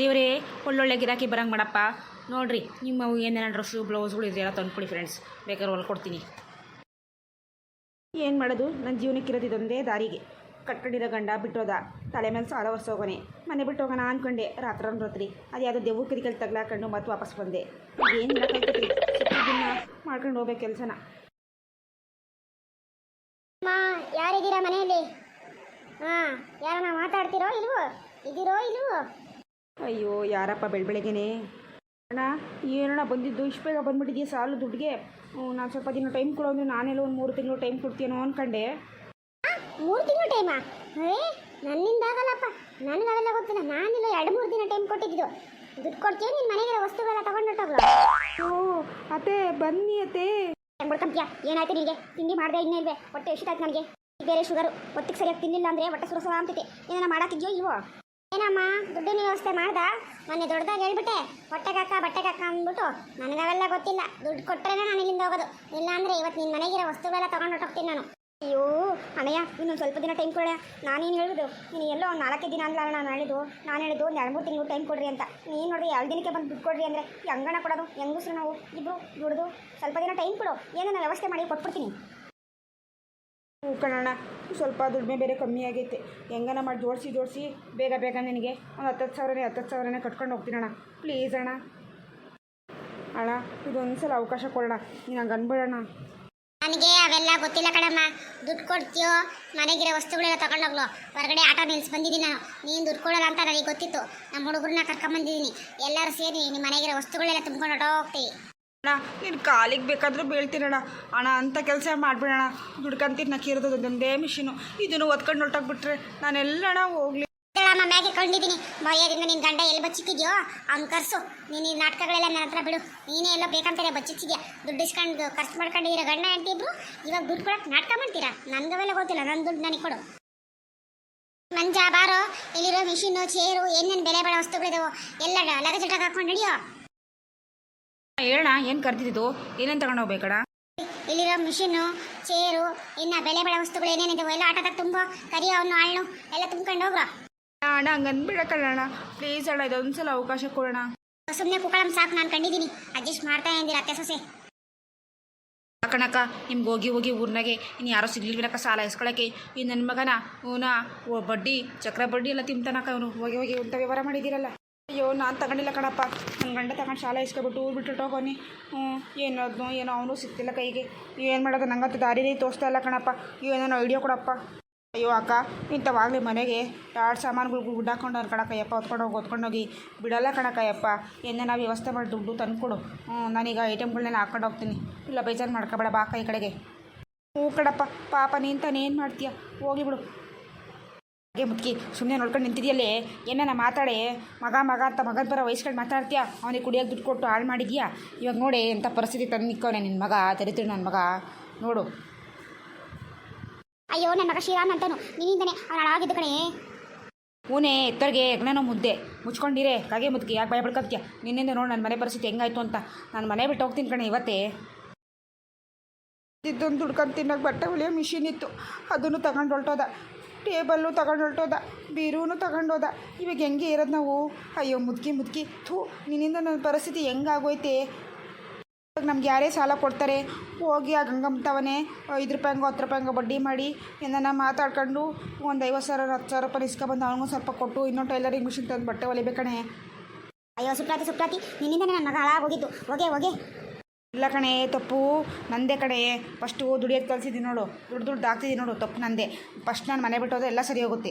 ದೇವ್ರೇ ಒಳ್ಳೊಳ್ಳೆ ಗಿರಾಕಿ ಬರಂಗೆ ಮಾಡಪ್ಪ. ನೋಡ್ರಿ ನಿಮ್ಮ ಏನೇನು ಡ್ರೆಸ್ಸು ಬ್ಲೌಸ್ಗಳು ಇದೆಯಲ್ಲ ತಂದ್ಕೊಡಿ ಫ್ರೆಂಡ್ಸ್ ಬೇಕಾದ್ರೆ ಹೊಲ್ಕೊಡ್ತೀನಿ ಏನು ಮಾಡೋದು? ನನ್ನ ಜೀವನಕ್ಕಿರೋದಿದೊಂದೇ ದಾರಿಗೆ. ಕಟ್ಕೊಂಡಿರೋ ಗಂಡ ಬಿಟ್ಟೋದ. ತಲೆ ಮೇಲೆ ಸಾಲ ಹೊರ್ಸೋಗೋನೆ ಮನೆ ಬಿಟ್ಟು ಹೋಗೋಣ ಅಂದ್ಕೊಂಡೆ ರಾತ್ರಿ ರಾತ್ರಿ. ಅದು ಯಾವುದೋ ದೆವ್ವ ಕಿರಿಕಲ್ ತಗ್ಲಾಕೊಂಡು ಮತ್ತೆ ವಾಪಸ್ ಬಂದೆ. ಏನು ಮಾಡ್ಕೊಂಡು ಹೋಗ್ಬೇಕು ಕೆಲಸನ. ಯಾರಿದ್ದೀರಾ ಮನೆಯಲ್ಲಿ? ಹಾಂ ಯಾರನ್ನ ಮಾತಾಡ್ತಿರೋ ಇಲ್ವೋ? ಇದಿರೋ ಇಲ್ವೋ? ಅಯ್ಯೋ ಯಾರಪ್ಪ ಬೆಳಬೆಳಗ್ಗೆನೆ? ಅಣ್ಣ ಏನಣ್ಣ ಬಂದಿದ್ದು? ಇಷ್ಟು ಬೇಗ ಬಂದ್ಬಿಟ್ಟಿದ್ಯಾ ಸಾಲು ದುಡ್ಡಿಗೆ? ನಾನು ಸ್ವಲ್ಪ ದಿನ ಟೈಮ್ ಕೊಡೋದು ನಾನೆಲ್ಲ ಒಂದು ಮೂರು ತಿಂಗಳು ಟೈಮ್ ಕೊಡ್ತೀನೋ ಅಂದ್ಕೊಂಡೆ ಮೂರು ತಿಂಗಳು ಟೈಮಾ ಹೇ ನನ್ನಿಂದ ಆಗಲ್ಲಪ್ಪ. ನನಗೆ ಅವೆಲ್ಲ ಗೊತ್ತಿಲ್ಲ. ನಾನಿಲ್ಲ ಎರಡು ಮೂರು ದಿನ ಟೈಮ್ ಕೊಟ್ಟಿದ್ದು. ದುಡ್ಡು ಕೊಡ್ತೀವಿ ನಿನ್ನ ಮನೆಗೆ ವಸ್ತುಗಳೆಲ್ಲ ತಗೊಂಡೋಗ್ಲ ಓ ಅತ್ತೆ ಬನ್ನಿ ಅತ್ತೆ. ಹೆಂಗ್ ಏನಾಯ್ತು ನಿನಗೆ? ತಿಂಡಿ ಮಾಡಿದೆ ಇನ್ನೇ ಇಲ್ವೇ? ಹೊಟ್ಟೆ ಎಷ್ಟಾಯ್ತು ನನಗೆ? ಬೇರೆ ಶುಗರು ಹೊತ್ತಿಗೆ ಸರಿಯಾಗಿ ತಿನ್ನಿಲ್ಲ ಅಂದರೆ ಹೊಟ್ಟೆ ಸುರಸ ಅಂತಿದೆ ಏನಾರ ಮಾಡಾಕಿದ್ಯೋ ಇವೋ ಏನಮ್ಮ, ದುಡ್ಡಿನ ವ್ಯವಸ್ಥೆ ಮಾಡ್ದ? ಮೊನ್ನೆ ದೊಡ್ಡದಾಗಿ ಹೇಳ್ಬಿಟ್ಟೆ ಹೊಟ್ಟೆಗಾಕ ಬಟ್ಟೆಗಾಕ ಅಂದ್ಬಿಟ್ಟು. ನನಗೆ ಅವೆಲ್ಲ ಗೊತ್ತಿಲ್ಲ. ದುಡ್ಡು ಕೊಟ್ಟರೆ ನಾನು ಇಲ್ಲಿಂದ ಹೋಗೋದು. ಇಲ್ಲ ಅಂದರೆ ಇವತ್ತು ನಿನ್ನ ಮನೆಗಿರೋ ವಸ್ತುಗಳೆಲ್ಲ ತಗೊಂಡು ಹೊಟ್ಟೋಗ್ತೀನಿ ನಾನು. ಅಯ್ಯೋ ಅಣ್ಣಯ್ಯ ಇನ್ನೊಂದು ಸ್ವಲ್ಪ ದಿನ ಟೈಮ್ ಕೊಡ ನಾನೇನು ಹೇಳುದು ನೀನು ಎಲ್ಲೋ ಒಂದು ನಾಲ್ಕೈದು ದಿನ ಅಲ್ಲ ನಾನು ಹೇಳಿದ್ದು. ನಾನು ಹೇಳಿದ್ದು ಒಂದು ಎರಡು ಮೂರು ತಿಂಗಳು ಟೈಮ್ ಕೊಡ್ರಿ ಅಂತ. ನೀನು ನೋಡ್ರಿ ಎರಡು ದಿನಕ್ಕೆ ಬಂದು ದುಡ್ಡು ಕೊಡ್ರಿ ಅಂದರೆ ಅಂಗಣ ಕೊಡೋದು ಹೆಂಗಸ್ರು ನಾವು? ಇಬ್ಬರು ದುಡ್ದು ಸ್ವಲ್ಪ ದಿನ ಟೈಮ್ ಕೊಡು. ಏನನ್ನ ವ್ಯವಸ್ಥೆ ಮಾಡಿ ಕೊಟ್ಬಿಡ್ತೀನಿ. ಕಣಣ್ಣ ಸ್ವಲ್ಪ ದುಡಿಮೆ ಬೇರೆ ಕಮ್ಮಿ ಆಗೈತೆ. ಹೆಂಗನ ಮಾಡಿ ಜೋಡಿಸಿ ಜೋಡಿಸಿ, ಬೇಗ ಬೇಗ ನಿನಗೆ ಒಂದು ಹತ್ತತ್ತು ಸಾವಿರನೇ ಹತ್ತತ್ತು ಸಾವಿರನೇ ಕಟ್ಕೊಂಡು ಹೋಗ್ತೀನಿ ಅಣ್ಣ. ಪ್ಲೀಸ್ ಅಣ್ಣ. ಅಣ್ಣ ಇದೊಂದು ಸಲ ಅವಕಾಶ ಕೊಡೋಣ ನೀನು ಹಂಗೆ ಅನ್ಬೇಡಣ್ಣ. ನನಗೆ ಅವೆಲ್ಲ ಗೊತ್ತಿಲ್ಲ ಕಣಮ್ಮ. ದುಡ್ಡು ಕೊಡ್ತೀಯೋ, ಮನೆಗಿರೋ ವಸ್ತುಗಳೆಲ್ಲ ತಗೊಂಡೋಗ್ಲು ಹೊರಗಡೆ ಆಟೋ ನಿಲ್ಸಿ ಬಂದಿದ್ದೀನಿ ನಾನು. ನೀನು ದುಡ್ಡು ಕೊಡೋಲ್ಲ ಅಂತ ನನಗೆ ಗೊತ್ತಿತ್ತು. ನಮ್ಮ ಹುಡುಗರನ್ನ ಕರ್ಕೊಂಬಂದಿದ್ದೀನಿ ಎಲ್ಲರೂ ಸೇರಿ ನಿಮ್ಮ ಮನೆಗಿರೋ ವಸ್ತುಗಳೆಲ್ಲ ತುಂಬ್ಕೊಂಡು ಹೊರಟೋಗ್ತೀವಿ. ಅಣ್ಣ, ನೀನು ಕಾಲಿಗೆ ಬೇಕಾದರೂ ಬೀಳ್ತೀರಣ ಅಣ್ಣ, ಅಂತ ಕೆಲಸ ಮಾಡಿಬಿಡೋಣ ದುಡ್ಕಂತೀನಿ ನಕ್ಕಿರೋದು ಒಂದೇ ಮಿಷಿನು. ಇದನ್ನು ಒತ್ಕೊಂಡು ಹೊರಟಾಗ್ಬಿಟ್ರೆ ನಾನೆಲ್ಲಣ ಹೋಗ್ಲಿ. ಅಮ್ಮ, ಮ್ಯಾಗೆ ಕಂಡಿದ್ದೀನಿ ಭಯದಿಂದ ನಿನ್ನ ಗಂಡ ಎಲ್ಲಿ ಬಚ್ಚಿತ್ತಿದ್ಯೋ ಹಂಗೆ ಕರ್ಸು ನೀನು ಈ ನಾಟಕಗಳೆಲ್ಲ ನನ್ನ ಹತ್ರ ಬಿಡು. ನೀನೇ ಎಲ್ಲ ಬೇಕಂತಾರೆ ಬಚ್ಚಿತ್ತಿದ್ಯಾ ದುಡ್ಡು ಇಸ್ಕೊಂಡು ಖರ್ಚು ಮಾಡ್ಕೊಂಡಿರೋ ಗಂಡ ಹೆಂಡತಿ ಇಬ್ರು? ಇವಾಗ ದುಡ್ಡು ಕೊಡಕ್ಕೆ ನಾಟಕ ಮಾಡ್ತೀರಾ? ನನಗವೆಲ್ಲ ಗೊತ್ತಿಲ್ಲ. ನನ್ನ ದುಡ್ಡು ನನಗೆ ಕೊಡು. ಮಂಜ, ಬಾರೋ. ಇಲ್ಲಿರೋ ಮಿಷಿನು ಚೇರು, ಏನೇನು ಬೆಲೆ ಬಾಳೋ ವಸ್ತುಗಳಿದಾವೋ, ಎಲ್ಲ ಡಗ್ಜಟಕ್ ಹಾಕೊಂಡ್ ನಡಿಯೋ. ಹೇಳಣ್ಣ ಏನು ಕರ್ತಿದ್ದು ಏನೇನು ತಗೊಂಡು ಹೋಗ್ಬೇಕಣ್ಣ? ಇಲ್ಲಿರೋ ಮಿಷಿನು ಚೇರು ಇನ್ನ ಬೆಲೆ ಬೆಳೆ ವಸ್ತುಗಳು ಏನೇನಿದೆ ಎಲ್ಲ ಆಟದಾಗ ತುಂಬ ಕರಿ ಅವನು ಆಳ್ನು ಎಲ್ಲ ತುಂಬ್ಕೊಂಡು ಹೋಗ್ರ. ಅಣ್ಣ ಹಂಗೆ ಅಣ್ಣ. ಪ್ಲೀಸ್ ಅಣ್ಣ ಇದೊಂದ್ಸಲ ಅವಕಾಶ ಕೊಡೋಣ. ಸುಮ್ಮನೆ ಕುಕ್ಕಳಂ ಸಾಕು ನಾನು ಕಂಡಿದ್ದೀನಿ. ಅಡ್ಜಸ್ಟ್ ಮಾಡ್ತಾ ಇದ್ದೀರ ಅತ್ತೆ ಸೊಸೆ. ಕಣಕ್ಕ ನಿಮ್ಗೆ ಹೋಗಿ ಹೋಗಿ ಊರ್ನಾಗೆ ಇನ್ನು ಯಾರೋ ಸಿಗ್ಲಿಲ್ವಿನಕ್ಕ ಸಾಲ ಇಸ್ಕೊಳಕ್ಕೆ ಈ ನನ್ನ ಮಗನ ಇವನ ಬಡ್ಡಿ ಚಕ್ರ ಬಡ್ಡಿ ಎಲ್ಲ ತಿಂತಾನಕ್ಕ ಇವನು ಹೋಗಿ ಹೋಗಿ ಅಂತ ವ್ಯವಹಾರ ಮಾಡಿದ್ದೀರಲ್ಲ. ಅಯ್ಯೋ, ನಾನು ತಗೊಂಡಿಲ್ಲ ಕಣಪ್ಪ. ನನ್ನ ಗಂಡ ತಗೊಂಡು ಶಾಲೆ ಇಸ್ಕೊಬಿಟ್ಟು ಊರು ಬಿಟ್ಟು ಹೋಗೋನಿ ಹ್ಞೂ ಏನೋ ಅದನ್ನು ಏನೋ ಅವನು ಸಿಗ್ತಿಲ್ಲ ಕೈಗೆ. ಏನು ಮಾಡೋದು, ನಂಗಂತ ದಾರಿನೇ ತೋರಿಸ್ತಾ ಇಲ್ಲ ಕಣಪ್ಪ. ಏನೇನೋ ಐಡಿಯಾ ಕೊಡಪ್ಪ. ಅಯ್ಯೋ, ಅಕ್ಕ, ಇಂಥವಾಗಲಿ ಮನೆಗೆ ಎರಡು ಸಾಮಾನುಗಳು ಗುಡ್ಡಾಕೊಂಡು ಅನ್ಕೊಳಕ್ಕಯ್ಯಪ್ಪ ಹೊತ್ಕೊಂಡು ಹೋಗಿ ಹೊತ್ಕೊಂಡೋಗಿ ಬಿಡಲ್ಲ ಕಣಕ್ಕಯ್ಯಪ್ಪ. ಏನೇನೋ ವ್ಯವಸ್ಥೆ ಮಾಡಿ ದುಡ್ಡು ತಂದ್ಕೊಡು. ಹ್ಞೂ ನಾನೀಗ ಐಟಮ್ಗಳನ್ನೆಲ್ಲ ಹಾಕೊಂಡು ಹೋಗ್ತೀನಿ. ಇಲ್ಲ, ಬೇಜಾರು ಮಾಡ್ಕೊಬೇಡ, ಬಾ ಕೈ ಕಡೆಗೆ. ಹ್ಞೂ ಕಡಪ್ಪ ಪಾಪ, ನೀನು ತಾನೇನು ಮಾಡ್ತೀಯ? ಹೋಗಿ ಬಿಡು. ಹಾಗೆ ಮುಟ್ಕಿ ಸುಮ್ಮನೆ ನೋಡ್ಕೊಂಡು ನಿಂತಿದೆಯಲ್ಲೇ? ಏನೇನ ಮಾತಾಡೆ? ಮಗ ಮಗ ಅಂತ ಮಗನ ಬರೋ ವಯಸ್ಕೊಂಡು ಮಾತಾಡ್ತೀಯಾ? ಅವನಿಗೆ ಕುಡಿಯೋಕೆ ದುಡ್ಡು ಕೊಟ್ಟು ಹಾಳು ಮಾಡಿದ್ಯಾ? ಇವಾಗ ನೋಡಿ ಎಂಥ ಪರಿಸ್ಥಿತಿ ತಂದು ನಿಕ್ಕವನೆ ನಿನ್ನ ಮಗ ತೆರಿತೀರಿ ನನ್ನ ಮಗ. ನೋಡು. ಅಯ್ಯೋ ನನ್ನ ಮಗ ಶ್ರೀರಾಮ್ ಅಂತಾನು. ನಿನ್ನಿಂದನೇ ಅವನು ಹಾಳಾಗಿದ್ದ ಕಣೆ. ಹೂನೇ ಎತ್ತರಿಗೆ ಯಜ್ಞನೋ ಮುದ್ದೆ. ಮುಚ್ಕೊಂಡಿರೇ. ಕಾಗೆ ಮುದ್ಕಿ ಯಾಕೆ ಭಯ ಪಡ್ಕೊತೀಯ? ನಿನ್ನಿಂದ ನೋಡು ನನ್ನ ಮನೆ ಪರಿಸ್ಥಿತಿ ಹೆಂಗಾಯ್ತು ಅಂತ. ನಾನು ಮನೆ ಬಿಟ್ಟು ಹೋಗ್ತೀನಿ ಕಣೆ ಇವತ್ತೇ. ಇದ್ದೊಂದು ದುಡ್ಕೊಂಡು ತಿನ್ನೋಕೆ ಬಟ್ಟೆ ಹೊಲಿಯೋ ಮಿಷಿನ್ ಇತ್ತು. ಅದನ್ನು ತಗೊಂಡು ಹೊಲ್ಟೋದ. ಟೇಬಲ್ಲು ತಗೊಂಡು ಹೊರಟೋದ ಬೀರೂನು ತಗೊಂಡೋದ ಇವಾಗ ಹೆಂಗೆ ಇರೋದು ನಾವು? ಅಯ್ಯೋ, ಮುದ್ಕಿ ಮುದ್ಕಿ. ಥೂ, ನಿನ್ನಿಂದ ನನ್ನ ಪರಿಸ್ಥಿತಿ ಹೆಂಗಾಗೋಯ್ತೆ? ಇವಾಗ ನಮ್ಗೆ ಯಾರೇ ಸಾಲ ಕೊಡ್ತಾರೆ? ಹೋಗಿ ಆ ಗಂಗಮ್ಮತವನೇ ಐದು ರೂಪಾಯಿ ಹಂಗೋ ಹತ್ತು ರೂಪಾಯಿ ಹಂಗೋ ಬಡ್ಡಿ ಮಾಡಿ ಏನನ್ನ ಮಾತಾಡ್ಕೊಂಡು ಒಂದು ಐವತ್ತು ಸಾವಿರ, ಹತ್ತು ಸಾವಿರ ರೂಪಾಯಿ ಇಸ್ಕೊಬಂದು ಅವನಿಗೂ ಸ್ವಲ್ಪ ಕೊಟ್ಟು ಇನ್ನೊಂದು ಟೈಲರಿಂಗ್ ಮಿಷಿನ್ ತಂದು ಬಟ್ಟೆ ಹೊಲಿಬೇಕಣೆ. ಅಯ್ಯೋ ಸುಪ್ರಾತಿ ಸುಪ್ರಾತಿ ನಿನ್ನಿಂದ ನನ್ನ ಮಗ ಹಾಳಾಗೋಗಿದ್ದು. ಹೋಗೆ ಹೋಗೆ. ಇಲ್ಲ ಕಣೆ, ತಪ್ಪು. ನಂದೇ ಕಣೆ. ಫಸ್ಟು ದುಡಿಯೋದು ಕಲಿಸಿದ್ದೀನಿ ನೋಡು. ದುಡ್ಡು ದುಡ್ಡು ಹಾಕ್ತಿದ್ದೀನಿ ನೋಡು. ತಪ್ಪು ನಂದೆ. ಫಸ್ಟ್ ನಾನು ಮನೆ ಬಿಟ್ಟು ಹೋದ್ರೆ ಎಲ್ಲ ಸರಿ ಹೋಗುತ್ತೆ.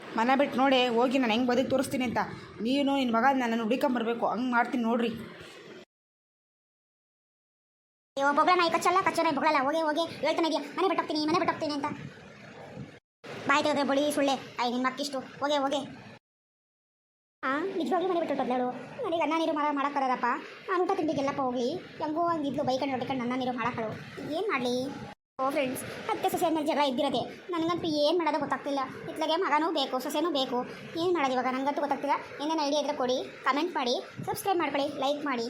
ಮನೆ ಬಿಟ್ಟು ನೋಡಿ, ಹೋಗಿ ನಾನು ಹೆಂಗೆ ಬದುಕಿ ತೋರಿಸ್ತೀನಿ ಅಂತ. ನೀನು ನಿನ್ನ ಮಗ ನನ್ನನ್ನು ಹುಡುಕೊಂಬರ್ಬೇಕು ಹಂಗೆ ಮಾಡ್ತೀನಿ ನೋಡ್ರಿ. ಅಯ್ಯೋ ಬೊಗಳ ನಾಯಿ ಕಚ್ಚಲ್ಲ ಕಚ್ಚೋ ಬಗಳಲ್ಲ. ಹೋಗಿ, ಹೋಗೆ. ಹೇಳ್ತಾನೆ ಇದೆಯಾ. ಮನೆ ಬಿಟ್ಟೋಗ್ತೀನಿ ಮನೆ ಬಿಟ್ಟೋಗ್ತೀನಿ ಅಂತ. ಬಾಯ್ ಬಳಿ ಸುಳ್ಳೆ. ಐ ನಿನ್ನ ಮಕ್ಕಿಷ್ಟು. ಹೋಗೆ ಹೋಗೆ. ಹಾಂ ನಿಜವಾಗ್ಲೂ ಮನೆ ಬಿಟ್ಟು ಹೇಳು ನನಗೆ ಅನ್ನ ನೀರು ಮಾಡ ಮಾಡಕ್ಕಾರಪ್ಪ ನಾನು ಊಟ ತಿಂಡಿಗೆಲ್ಲಪ್ಪ ಹೋಗ್ಲಿ. ಹೆಂಗೋ ಹಂಗಿದ್ಲು ಬೈಕಂಡು ಹೊಡ್ಕೊಂಡು ಅನ್ನ ನೀರು ಮಾಡಕ್ಕಳು ಏನು ಮಾಡಲಿ? ಓ ಫ್ರೆಂಡ್ಸ್ ಅತ್ತೆ ಸೊಸೆ ಮೇಲೆ ಜಗಳ ಇದ್ದಿರೋದೆ. ನನಗಂತೂ ಏನು ಮಾಡೋದು ಗೊತ್ತಾಗ್ತಿಲ್ಲ. ಇತ್ಲಾಗೆ ಮಗನೂ ಬೇಕು, ಸೊಸೆನೂ ಬೇಕು. ಏನು ಮಾಡೋದು ಇವಾಗ? ನನಗಂತೂ ಗೊತ್ತಾಗ್ತಿಲ್ಲ. ಏನೇನು ಐಡಿಯಾ ಇದ್ರೆ ಕೊಡಿ. ಕಮೆಂಟ್ ಮಾಡಿ. ಸಬ್ಸ್ಕ್ರೈಬ್ ಮಾಡ್ಕೊಳ್ಳಿ. ಲೈಕ್ ಮಾಡಿ.